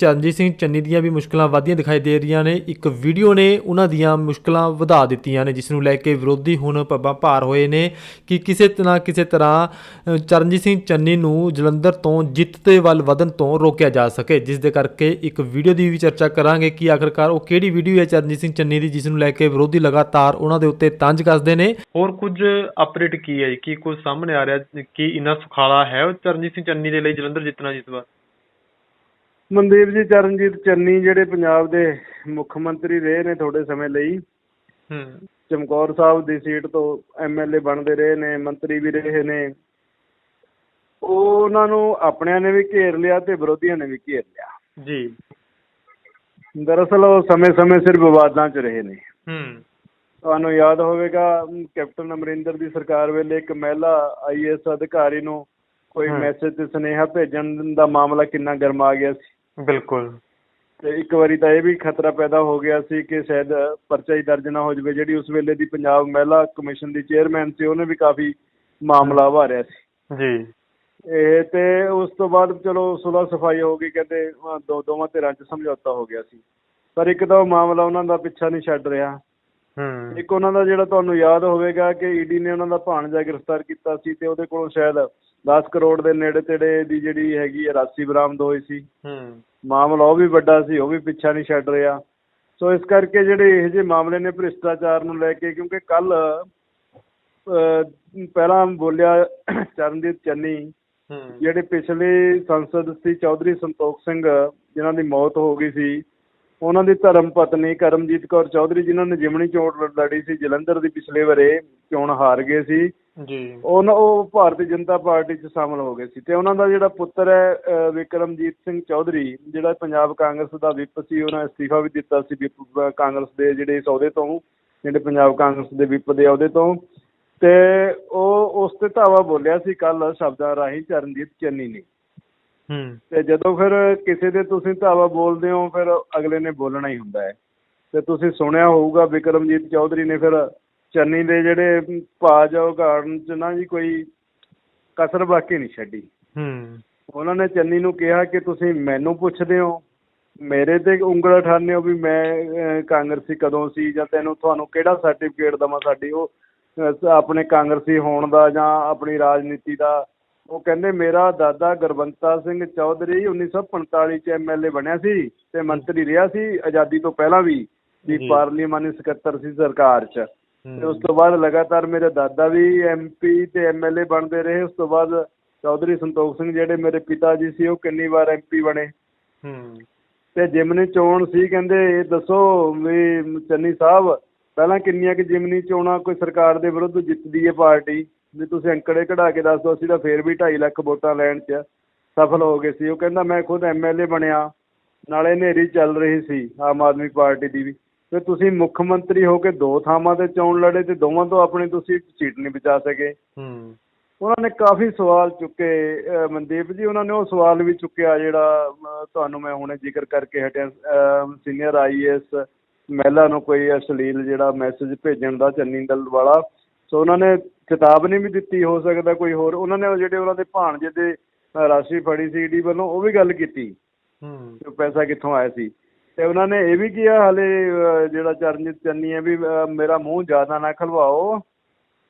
ਚਰਨਜੀਤ ਸਿੰਘ ਚੰਨੀ ਦੀਆਂ ਵੀ ਮੁਸ਼ਕਲਾਂ ਵਧਦੀਆਂ ਦਿਖਾਈ ਦੇ ਰਹੀਆਂ ਨੇ। ਇੱਕ ਵੀਡੀਓ ਨੇ ਉਹਨਾਂ ਦੀਆਂ ਮੁਸ਼ਕਲਾਂ ਵਧਾ ਦਿੱਤੀਆਂ ਨੇ, ਜਿਸ ਨੂੰ ਲੈ ਕੇ ਵਿਰੋਧੀ ਹੁਣ ਪੱਬਾਂ ਭਾਰ ਹੋਏ ਨੇ ਕਿ ਕਿਸੇ ਤਰ੍ਹਾਂ ਕਿਸੇ ਤਰ੍ਹਾਂ ਚਰਨਜੀਤ ਸਿੰਘ ਚੰਨੀ ਨੂੰ ਜਲੰਧਰ ਤੋਂ ਜਿੱਤ ਦੇ ਵੱਲ ਵਧਣ ਤੋਂ ਰੋਕਿਆ ਜਾ ਸਕੇ। ਜਿਸ ਦੇ ਕਰਕੇ ਇੱਕ ਵੀਡੀਓ ਦੀ ਵੀ ਚਰਚਾ ਕਰਾਂਗੇ ਕਿ ਆਖਰਕਾਰ ਉਹ ਕਿਹੜੀ ਵੀਡੀਓ ਹੈ ਚਰਨਜੀਤ ਸਿੰਘ ਚੰਨੀ ਦੀ, ਜਿਸ ਨੂੰ ਲੈ ਕੇ ਵਿਰੋਧੀ ਲਗਾਤਾਰ ਉਹਨਾਂ ਦੇ ਉੱਤੇ ਤੰਜ ਕੱਸਦੇ ਨੇ। ਹੋਰ ਕੁਝ ਅਪਡੇਟ ਕੀ ਹੈ ਕੀ ਕੁਝ ਸਾਹਮਣੇ ਆ ਰਿਹਾ, ਕਿ ਇੰਨਾ ਸੁਖਾਲਾ ਹੈ ਚਰਨਜੀਤ ਸਿੰਘ ਚੰਨੀ ਦੇ ਲਈ ਜਲੰਧਰ ਜਿੱਤਣਾ ਜਿਸ ਵਾਰ ਮਨਦੀਪ ਜੀ ਚਰਨਜੀਤ ਚੰਨੀ ਜਿਹੜੇ ਪੰਜਾਬ ਦੇ ਮੁੱਖ ਮੰਤਰੀ ਰਹੇ ਨੇ ਥੋੜੇ ਸਮੇਂ ਲਈ ਹੂੰ। ਚਮਕੌਰ ਸਾਹਿਬ ਦੀ ਸੀਟ ਤੋਂ ਐਮਐਲਏ ਬਣਦੇ ਰਹੇ ਨੇ ਮੰਤਰੀ ਵੀ ਰਹੇ ਨੇ। ਉਹ ਉਹਨਾਂ ਨੂੰ ਆਪਣਿਆਂ ਨੇ ਵੀ ਘੇਰ ਲਿਆ ਤੇ ਵਿਰੋਧੀਆਂ ਨੇ ਵੀ ਘੇਰ ਲਿਆ। ਜੀ। ਦਰਅਸਲ ਉਹ ਸਮੇਂ-ਸਮੇਂ ਸਿਰ ਵਿਵਾਦਾਂ 'ਚ ਰਹੇ ਨੇ। ਹੂੰ। ਤੁਹਾਨੂੰ ਯਾਦ ਹੋਵੇਗਾ ਕੈਪਟਨ ਅਮਰਿੰਦਰ ਦੀ ਸਰਕਾਰ ਵੇਲੇ ਇੱਕ ਮਹਿਲਾ ਆਈਏਐਸ ਅਧਿਕਾਰੀ ਨੂੰ ਕੋਈ। ਮੈਸੇਜ ਤੇ ਸੁਨੇਹਾ ਭੇਜਣ ਦਾ ਮਾਮਲਾ ਕਿੰਨਾ ਗਰਮਾ ਗਿਆ ਸੀ। ਬਿਲਕੁਲ। ਤੇ ਇੱਕ ਵਾਰੀ ਤਾਂ ਇਹ ਵੀ ਖਤਰਾ ਪੈਦਾ ਹੋ ਗਿਆ ਸੀ ਕਿ ਸ਼ਾਇਦ ਪਰਚਾ ਹੀ ਦਰਜ ਨਾ ਹੋ ਜਾਵੇ ਜਿਹੜੀ ਉਸ ਵੇਲੇ ਦੀ ਪੰਜਾਬ ਮਹਿਲਾ ਕਮਿਸ਼ਨ ਦੀ ਚੇਅਰਮੈਨ ਸੀ ਉਹਨੇ ਵੀ ਕਾਫੀ ਮਾਮਲਾ ਉਭਾਰਿਆ ਸੀ। ਜੀ। ਇਹ ਤੇ ਉਸ ਤੋਂ ਬਾਅਦ ਚਲੋ ਸੁਲਾ ਸਫ਼ਾਈ ਹੋ ਗਈ ਕਹਿੰਦੇ ਦੋ ਦੋਵਾਂ ਧਿਰਾਂ 'ਚ ਸਮਝੌਤਾ ਹੋ ਗਿਆ ਸੀ। ਪਰ ਇੱਕ ਤਾਂ ਉਹ ਮਾਮਲਾ ਉਹਨਾਂ ਦਾ ਪਿੱਛਾ ਨਹੀਂ ਛੱਡ ਰਿਹਾ। ਹੂੰ। ਇੱਕ ਉਹਨਾਂ ਦਾ ਜਿਹੜਾ ਤੁਹਾਨੂੰ ਯਾਦ ਹੋਵੇਗਾ ਕਿ ਈਡੀ ਨੇ ਉਹਨਾਂ ਦਾ ਭਾਣਜਾ ਗ੍ਰਿਫਤਾਰ ਕੀਤਾ ਸੀ ਤੇ ਉਹਦੇ ਕੋਲੋਂ ਸ਼ਾਇਦ 10 ਕਰੋੜ ਦੇ ਨੇੜੇ ਤੇੜੇ ਦੀ ਜਿਹੜੀ ਹੈਗੀ ਹੈ ਰਾਸ਼ੀ ਬਰਾਮਦ ਹੋਈ ਸੀ। ਹੂੰ। ਮਾਮਲਾ ਉਹ ਵੀ ਵੱਡਾ ਸੀ ਉਹ ਵੀ ਪਿੱਛਾ ਨਹੀਂ ਛੱਡ ਰਿਹਾ। ਸੋ ਇਸ ਕਰਕੇ ਜਿਹੜੇ ਇਹੋ ਜਿਹੇ ਮਾਮਲੇ ਨੇ ਭ੍ਰਿਸ਼ਟਾਚਾਰ ਨੂੰ ਲੈ ਕੇ ਕਿਉਂਕਿ ਕੱਲ ਪਹਿਲਾਂ ਬੋਲਿਆ ਚਰਨਜੀਤ ਚੰਨੀ ਜਿਹੜੇ ਪਿਛਲੇ ਸੰਸਦ ਸੀ ਚੌਧਰੀ ਸੰਤੋਖ ਸਿੰਘ ਜਿਨ੍ਹਾਂ ਦੀ ਮੌਤ ਹੋ ਗਈ ਸੀ ਉਹਨਾਂ ਦੀ ਧਰਮ ਪਤਨੀ ਕਰਮਜੀਤ ਕੌਰ ਚੌਧਰੀ ਜਿਨ੍ਹਾਂ ਨੇ ਜਿਮਣੀ ਚੋਣ ਲੜੀ ਸੀ ਜਲੰਧਰ ਦੀ ਪਿਛਲੇ ਵਾਰੇ ਚੋਣ ਹਾਰ ਗਏ ਸੀ। ਜੀ। ਉਹਨਾਂ ਉਹ ਭਾਰਤੀ ਜਨਤਾ ਪਾਰਟੀ 'ਚ ਸ਼ਾਮਲ ਹੋ ਗਏ ਸੀ। ਤੇ ਉਹਨਾਂ ਦਾ ਜਿਹੜਾ ਪੁੱਤਰ ਹੈ ਵਿਕਰਮਜੀਤ ਸਿੰਘ ਚੌਧਰੀ ਜਿਹੜਾ ਪੰਜਾਬ ਕਾਂਗਰਸ ਦਾ ਵਿਪ ਸੀ ਉਹਨਾਂ ਅਸਤੀਫਾ ਵੀ ਦਿੱਤਾ ਸੀ ਵਿਪ ਕਾਂਗਰਸ ਦੇ ਜਿਹੜੇ ਸੌਦੇ ਤੋਂ ਜਿਹੜੇ ਪੰਜਾਬ ਕਾਂਗਰਸ ਦੇ ਵਿਪ ਦੇ ਅਹੁਦੇ ਤੋਂ। ਤੇ ਉਹ ਉਸ ਤੇ ਧਾਵਾ ਬੋਲਿਆ ਸੀ ਕੱਲ ਸ਼ਬਦਾਂ ਰਾਹੀਂ ਚਰਨਜੀਤ ਚੰਨੀ ਨੇ। ਹੂੰ। ਤੇ ਜਦੋਂ ਫਿਰ ਕਿਸੇ ਦੇ ਤੁਸੀਂ ਧਾਵਾ ਬੋਲਦੇ ਹੋ ਫਿਰ ਅਗਲੇ ਨੇ ਬੋਲਣਾ ਹੀ ਹੁੰਦਾ ਹੈ। ਤੇ ਤੁਸੀਂ ਸੁਣਿਆ ਹੋਊਗਾ ਵਿਕਰਮਜੀਤ ਚੌਧਰੀ ਨੇ ਫਿਰ ਚੰਨੀ ਦੇ ਜਿਹੜੇ ਭਾਜ ਉਗਾੜਨ ਚ ਨਾ ਜੀ ਕੋਈ ਕਸਰ ਬਾਕੀ ਨਹੀਂ ਛੱਡੀ ਹੂੰ ਉਹਨਾਂ ਨੇ ਚੰਨੀ ਨੂੰ ਕਿਹਾ ਕਿ ਤੁਸੀਂ ਮੈਨੂੰ ਪੁੱਛਦੇ ਹੋ ਮੇਰੇ ਤੇ ਉਂਗਲ ਠਾਣੇ ਹੋ ਵੀ ਮੈਂ ਕਾਂਗਰਸੀ ਕਦੋਂ ਸੀ ਜਾਂ ਤੈਨੂੰ ਤੁਹਾਨੂੰ ਕਿਹੜਾ ਸਰਟੀਫਿਕੇਟ ਦਵਾਂ ਸਾਡੀ ਉਹ ਆਪਣੇ ਕਾਂਗਰਸੀ ਹੋਣ ਦਾ ਜਾਂ ਆਪਣੀ ਰਾਜਨੀਤੀ ਦਾ ਉਹ ਕਹਿੰਦੇ ਮੇਰਾ ਦਾਦਾ ਗੁਰਬੰਤਾ ਸਿੰਘ ਚੌਧਰੀ 1945 ਚ ਐਮਐਲਏ ਬਣਿਆ ਸੀ ਤੇ ਮੰਤਰੀ ਰਿਹਾ ਸੀ ਆਜ਼ਾਦੀ ਤੋਂ ਪਹਿਲਾਂ ਵੀ ਜੀ। ਪਾਰਲੀਮਾਨੀ ਸਕੱਤਰ ਸੀ ਸਰਕਾਰ 'ਚ। ਤੇ ਉਸ ਤੋਂ ਬਾਅਦ ਲਗਾਤਾਰ ਮੇਰੇ ਦਾਦਾ ਵੀ ਐਮਪੀ ਤੇ ਐਮਐਲਏ ਬਣਦੇ ਰਹੇ। ਉਸ ਤੋਂ ਬਾਅਦ ਚੌਧਰੀ ਸੰਤੋਖ ਸਿੰਘ ਜਿਹੜੇ ਮੇਰੇ ਪਿਤਾ ਜੀ ਸੀ ਉਹ ਕਿੰਨੀ ਵਾਰ ਐਮਪੀ ਬਣੇ। ਹੂੰ। ਤੇ ਜਿਮਨੀ ਚੋਣ ਸੀ ਕਹਿੰਦੇ ਇਹ ਦੱਸੋ ਵੀ ਚੰਨੀ ਸਾਹਿਬ ਪਹਿਲਾਂ ਕਿੰਨੀਆਂ ਕਿ ਜਿਮਨੀ ਚੋਣਾਂ ਕੋਈ ਸਰਕਾਰ ਦੇ ਵਿਰੁੱਧ ਜਿੱਤਦੀ ਹੈ ਪਾਰਟੀ? ਵੀ ਤੁਸੀਂ ਅੰਕੜੇ ਕਢਾ ਕੇ ਦੱਸ ਦਿਓ ਅਸੀਂ ਤਾਂ ਫੇਰ ਵੀ 2.5 ਲੱਖ ਵੋਟਾਂ ਲੈਣ 'ਚ ਸਫਲ ਹੋ ਗਏ ਸੀ। ਉਹ ਕਹਿੰਦਾ ਮੈਂ ਖੁਦ ਐਮਐਲਏ ਬਣਿਆ। ਨਾਲੇ ਹਨੇਰੀ ਚੱਲ ਰਹੀ ਸੀ ਆਮ ਆਦਮੀ ਪਾਰਟੀ ਦੀ ਵੀ। ਤੇ ਤੁਸੀਂ ਮੁੱਖ ਮੰਤਰੀ ਹੋ ਕੇ ਦੋ ਥਾਵਾਂ ਤੇ ਚੋਣ ਲੜੇ ਤੇ ਦੋਵਾਂ ਤੋਂ ਆਪਣੀ ਤੁਸੀਂ ਸੀਟ ਨਹੀਂ ਬਚਾ ਸਕੇ। ਹੂੰ। ਉਹਨਾਂ ਨੇ ਕਾਫੀ ਸਵਾਲ ਚੁੱਕੇ ਮਨਦੀਪ ਜੀ ਉਹਨਾਂ ਨੇ ਉਹ ਸਵਾਲ ਵੀ ਚੁੱਕਿਆ ਜਿਹੜਾ ਤੁਹਾਨੂੰ ਮੈਂ ਹੁਣੇ ਜ਼ਿਕਰ ਕਰਕੇ ਹਟਿਆ ਸੀਨੀਅਰ ਆਈਏਐਸ ਮਹਿਲਾ ਨੂੰ ਕੋਈ ਅਸ਼ਲੀਲ ਜਿਹੜਾ ਮੈਸੇਜ ਭੇਜਣ ਦਾ ਚੰਨੀ ਦਲ ਵਾਲਾ। ਸੋ ਉਹਨਾਂ ਨੇ ਚੇਤਾਵਨੀ ਵੀ ਦਿੱਤੀ ਹੋ ਸਕਦਾ ਕੋਈ ਹੋਰ। ਉਹਨਾਂ ਨੇ ਉਹ ਜਿਹੜੇ ਉਹਨਾਂ ਦੇ ਭਾਣਜੇ ਦੇ ਰਾਸ਼ੀ ਫੜੀ ਸੀ ਈਡੀ ਵੱਲੋਂ ਉਹ ਵੀ ਗੱਲ ਕੀਤੀ। ਹੂੰ। ਕਿ ਪੈਸਾ ਕਿੱਥੋਂ ਆਇਆ ਸੀ। ਤੇ ਉਹਨਾਂ ਨੇ ਇਹ ਵੀ ਕਿਹਾ ਹਾਲੇ ਜਿਹੜਾ ਚਰਨਜੀਤ ਚੰਨੀ ਹੈ ਵੀ ਮੇਰਾ ਮੂੰਹ ਜ਼ਿਆਦਾ ਨਾ ਖਲਵਾਓ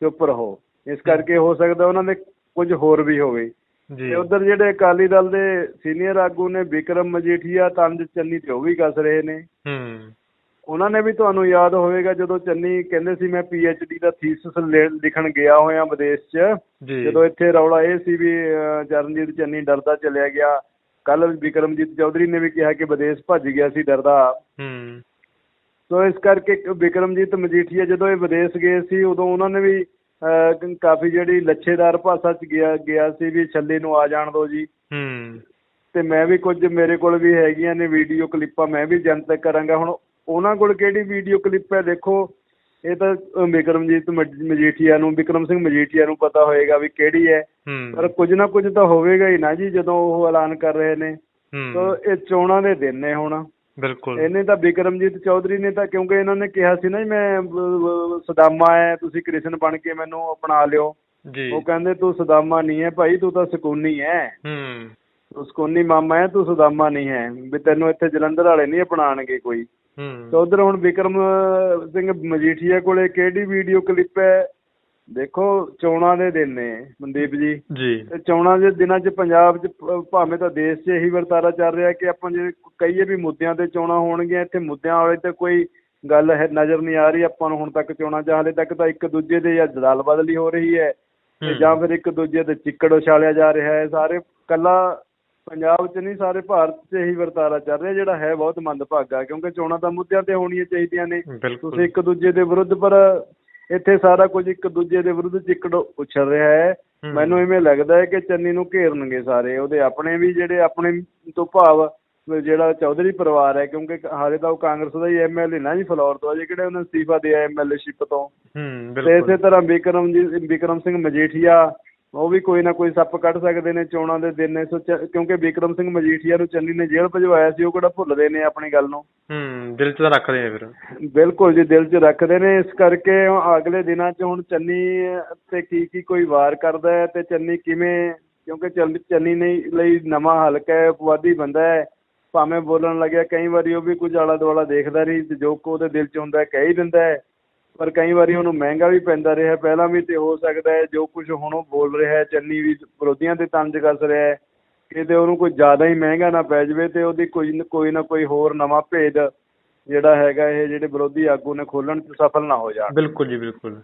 ਚੁੱਪ ਰਹੋ। ਇਸ ਕਰਕੇ ਹੋ ਸਕਦਾ ਉਹਨਾਂ ਦੇ ਕੁਝ ਹੋਰ ਵੀ ਹੋਵੇ। ਜੀ। ਤੇ ਉਧਰ ਜਿਹੜੇ ਅਕਾਲੀ ਦਲ ਦੇ ਸੀਨੀਅਰ ਆਗੂ ਨੇ ਵਿਕਰਮ ਮਜੀਠੀਆ ਤੰਜ ਚੰਨੀ ਤੇ ਉਹ ਵੀ ਕੱਸ ਰਹੇ ਨੇ। ਹੂੰ। ਉਹਨਾਂ ਨੇ ਵੀ ਤੁਹਾਨੂੰ ਯਾਦ ਹੋਵੇਗਾ ਜਦੋਂ ਚੰਨੀ ਕਹਿੰਦੇ ਸੀ ਮੈਂ ਡੀ ਦਾ ਥੀਸਿਸ ਲਿਖਣ ਗਿਆ ਹੋਇਆ ਵਿਦੇਸ਼ 'ਚ। ਜਦੋਂ ਇੱਥੇ ਰੌਲਾ ਇਹ ਸੀ ਵੀ ਚਰਨਜੀਤ ਚੰਨੀ ਡਰਦਾ ਚਲਿਆ ਗਿਆ। ਕੱਲ ਵਿਕਰਮਜੀਤ ਚੌਧਰੀ ਨੇ ਵੀ ਕਿਹਾ ਕਿ ਵਿਦੇਸ਼ ਭੱਜ ਗਿਆ ਸੀ ਡਰਦਾ ਹੂੰ। ਸੋ ਇਸ ਕਰਕੇ ਵਿਕਰਮਜੀਤ ਮਜੀਠੀਆ ਜਦੋਂ ਇਹ ਵਿਦੇਸ਼ ਗਏ ਸੀ ਉਦੋਂ ਉਹਨਾਂ ਨੇ ਵੀ ਕਾਫੀ ਜਿਹੜੀ ਲੱਛੇਦਾਰ ਭਾਸ਼ਾ 'ਚ ਗਿਆ ਗਿਆ ਸੀ ਵੀ ਛੱਲੇ ਨੂੰ ਆ ਜਾਣ ਦਿਓ ਜੀ। ਹੂੰ। ਤੇ ਮੈਂ ਵੀ ਕੁਝ ਮੇਰੇ ਕੋਲ ਵੀ ਹੈਗੀਆਂ ਨੇ ਵੀਡੀਓ ਕਲਿੱਪਾਂ ਮੈਂ ਵੀ ਜਨਤਕ ਕਰਾਂਗਾ। ਹੁਣ ਉਹਨਾਂ ਕੋਲ ਕਿਹੜੀ ਵੀਡੀਓ ਕਲਿੱਪ ਹੈ? ਦੇਖੋ ਇਹ ਤਾਂ ਵਿਕਰਮਜੀਤ ਮਜ- ਮਜੀਠੀਆ ਨੂੰ ਵਿਕਰਮ ਸਿੰਘ ਮਜੀਠੀਆ ਨੂੰ ਪਤਾ ਹੋਏਗਾ ਵੀ ਕਿਹੜੀ ਹੈ। ਪਰ ਹੂੰ ਕੁਝ ਨਾ ਕੁਝ ਤਾਂ ਹੋਵੇਗਾ ਹੀ ਨਾ ਜੀ ਜਦੋਂ ਉਹ ਐਲਾਨ ਕਰ ਰਹੇ ਨੇ। ਹੂੰ। ਇਹ ਚੋਣਾਂ ਦੇ ਦਿਨ ਨੇ ਹੁਣ। ਬਿਲਕੁਲ। ਇਹਨੇ ਤਾਂ ਵਿਕਰਮਜੀਤ ਚੌਧਰੀ ਨੇ ਤਾਂ ਕਿਉਂਕਿ ਇਹਨਾਂ ਨੇ ਕਿਹਾ ਸੀ ਨਾ ਜੀ ਮੈਂ ਅਹ, ਸਦਾਮਾ ਹੈ ਤੁਸੀਂ ਕ੍ਰਿਸ਼ਨ ਬਣ ਕੇ ਮੈਨੂੰ ਅਪਣਾ ਲਿਓ। ਜੀ। ਉਹ ਕਹਿੰਦੇ ਤੂੰ ਸਦਾਮਾ ਨਹੀਂ ਹੈ ਭਾਈ ਤੂੰ ਤਾਂ ਸਕੂਨੀ ਹੈ। ਹੂੰ। ਤੂੰ ਸਕੂਨੀ ਮਾਮਾ ਹੈ ਤੂੰ ਸੁਦਾਮਾ ਨਹੀਂ ਹੈ। ਵੀ ਤੈਨੂੰ ਇੱਥੇ ਜਲੰਧਰ ਵਾਲੇ ਨਹੀਂ ਅਪਣਾਣਗੇ ਕੋਈ। ਤੇ ਉਧਰ ਹੁਣ ਵਿਕਰਮ ਸਿੰਘ ਮਜੀਠੀਆ ਕੋਲੇ ਕਿਹੜੀ ਵੀਡੀਓ ਕਲਿੱਪ ਹੈ? ਦੇਖੋ ਚੋਣਾਂ ਦੇ ਦਿਨ ਨੇ ਮਨਦੀਪ ਜੀ। ਜੀ। ਤੇ ਚੋਣਾਂ ਦੇ ਦਿਨਾਂ 'ਚ ਪੰਜਾਬ 'ਚ ਭਾਵੇਂ ਤਾਂ ਦੇਸ਼ 'ਚ ਇਹੀ ਵਰਤਾਰਾ ਚੱਲ ਰਿਹਾ ਕਿ ਆਪਾਂ ਜੇ ਕਹੀਏ ਵੀ ਮੁੱਦਿਆਂ ਤੇ ਚੋਣਾਂ ਹੋਣਗੀਆਂ ਇੱਥੇ ਮੁੱਦਿਆਂ ਵਾਲੇ ਤੇ ਕੋਈ ਗੱਲ ਹੈ ਨਜ਼ਰ ਨਹੀਂ ਆ ਰਹੀ। ਆਪਾਂ ਨੂੰ ਹੁਣ ਤੱਕ ਚੋਣਾਂ 'ਚ ਹਾਲੇ ਤੱਕ ਤਾਂ ਇੱਕ ਦੂਜੇ ਦੇ ਜਾਂ ਦਲ ਬਦਲੀ ਹੋ ਰਹੀ ਹੈ। ਤੇ। ਜਾਂ ਫਿਰ ਇੱਕ ਦੂਜੇ ਦੇ ਚਿੱਕੜ ਉਛਾਲਿਆ ਜਾ ਰਿਹਾ ਹੈ। ਸਾਰੇ ਕੱਲਾ ਪੰਜਾਬ 'ਚ ਨਹੀਂ ਸਾਰੇ ਭਾਰਤ 'ਚ ਇਹੀ ਵਰਤਾਰਾ ਚੱਲ ਰਿਹਾ ਜਿਹੜਾ ਹੈ ਬਹੁਤ ਮੰਦਭਾਗਾ ਕਿਉਂਕਿ ਚੋਣਾਂ ਤਾਂ ਮੁੱਦਿਆਂ ਤੇ ਹੋਣੀਆਂ ਚਾਹੀਦੀਆਂ ਨੇ। ਤੁਸੀਂ ਇੱਕ ਦੂਜੇ ਦੇ ਵਿਰੁੱਧ ਪਰ ਇੱਥੇ ਸਾਰਾ ਕੁਝ ਇੱਕ ਦੂਜੇ ਦੇ ਵਿਰੁੱਧ ਚਿੱਕੜ ਉਛਲ ਰਿਹਾ ਹੈ। ਮੈਨੂੰ ਇਵੇਂ ਲੱਗਦਾ ਹੈ ਕਿ ਚੰਨੀ ਨੂੰ ਘੇਰਨਗੇ ਸਾਰੇ ਉਹਦੇ ਆਪਣੇ ਵੀ ਜਿਹੜੇ ਆਪਣੇ ਤੋਂ ਭਾਵ ਜਿਹੜਾ ਚੌਧਰੀ ਪਰਿਵਾਰ ਹੈ ਕਿਉਂਕਿ ਹਾਲੇ ਤਾਂ ਉਹ ਕਾਂਗਰਸ ਦਾ ਹੀ ਐਮਐਲਏ ਨਾ ਜੀ ਫਲੋਰ ਤੋਂ ਅਜੇ ਕਿਹੜੇ ਉਹਨੇ ਅਸਤੀਫਾ ਦਿਆ ਐਮਐਲਏਸ਼ਿਪ ਤੋਂ। ਹੂੰ ਤੇ ਇਸੇ ਤਰ੍ਹਾਂ ਵਿਕਰਮ ਜੀ ਵਿਕਰਮ ਸਿੰਘ ਮਜੀਠੀਆ ਉਹ ਵੀ ਕੋਈ ਨਾ ਕੋਈ ਸੱਪ ਕੱਢ ਸਕਦੇ ਨੇ ਚੋਣਾਂ ਦੇ ਦਿਨ ਨੇ ਸੋ ਕਿਉਂਕਿ ਵਿਕਰਮ ਸਿੰਘ ਮਜੀਠੀਆ ਨੂੰ ਚੰਨੀ ਨੇ ਜੇਲ੍ਹ ਭਜਵਾਇਆ ਸੀ ਉਹ ਕਿਹੜਾ ਭੁੱਲਦੇ ਨੇ ਆਪਣੀ ਗੱਲ ਨੂੰ? ਹੂੰ ਦਿਲ 'ਚ ਤਾਂ ਰੱਖਦੇ ਆ ਫਿਰ। ਬਿਲਕੁਲ ਜੀ ਦਿਲ 'ਚ ਰੱਖਦੇ ਨੇ ਇਸ ਕਰਕੇ ਅਗਲੇ ਦਿਨਾਂ 'ਚ ਹੁਣ ਚੰਨੀ ਤੇ ਕੀ ਕੀ ਕੋਈ ਵਾਰ ਕਰਦਾ ਹੈ ਤੇ ਚੰਨੀ ਕਿਵੇਂ ਕਿਉਂਕਿ ਚੰਨ- ਨੇ ਲਈ ਨਵਾਂ ਹਲਕਾ ਹੈ ਪੁਆਧੀ ਬੰਦਾ ਹੈ ਭਾਵੇਂ ਬੋਲਣ ਲੱਗਿਆ ਕਈ ਵਾਰੀ ਉਹ ਵੀ ਕੁਝ ਆਲਾ ਦੁਆਲਾ ਦੇਖਦਾ ਨਹੀਂ ਤੇ ਜੋ ਕੋ ਉਹਦੇ ਦਿਲ 'ਚ ਹੁੰਦਾ ਕਹਿ ਹੀ ਦਿੰਦਾ ਹੈ। ਪਰ ਕਈ ਵਾਰੀ ਉਹਨੂੰ ਮਹਿੰਗਾ ਵੀ ਪੈਂਦਾ ਰਿਹਾ। ਪਹਿਲਾਂ ਵੀ ਤੇ ਹੋ ਸਕਦਾ ਹੈ, ਜੋ ਕੁਝ ਹੁਣ ਉਹ ਬੋਲ ਰਿਹਾ ਚੰਨੀ ਵੀ ਵਿਰੋਧੀਆਂ ਤੇ ਤੰਜ ਕੱਸ ਰਿਹਾ ਹੈ। ਕਿਤੇ ਉਹਨੂੰ ਕੋਈ ਜ਼ਿਆਦਾ ਹੀ ਮਹਿੰਗਾ ਨਾ ਪੈ ਜਾਵੇ ਤੇ ਉਹਦੀ ਕੋਈ ਨਾ ਕੋਈ ਨਾ ਕੋਈ ਹੋਰ ਨਵਾਂ ਭੇਦ ਜਿਹੜਾ ਹੈਗਾ ਇਹ ਜਿਹੜੇ ਵਿਰੋਧੀ ਆਗੂ ਨੇ ਖੋਲਣ 'ਚ ਸਫਲ ਨਾ ਹੋ ਜਾਣ। ਬਿਲਕੁਲ ਜੀ, ਬਿਲਕੁਲ।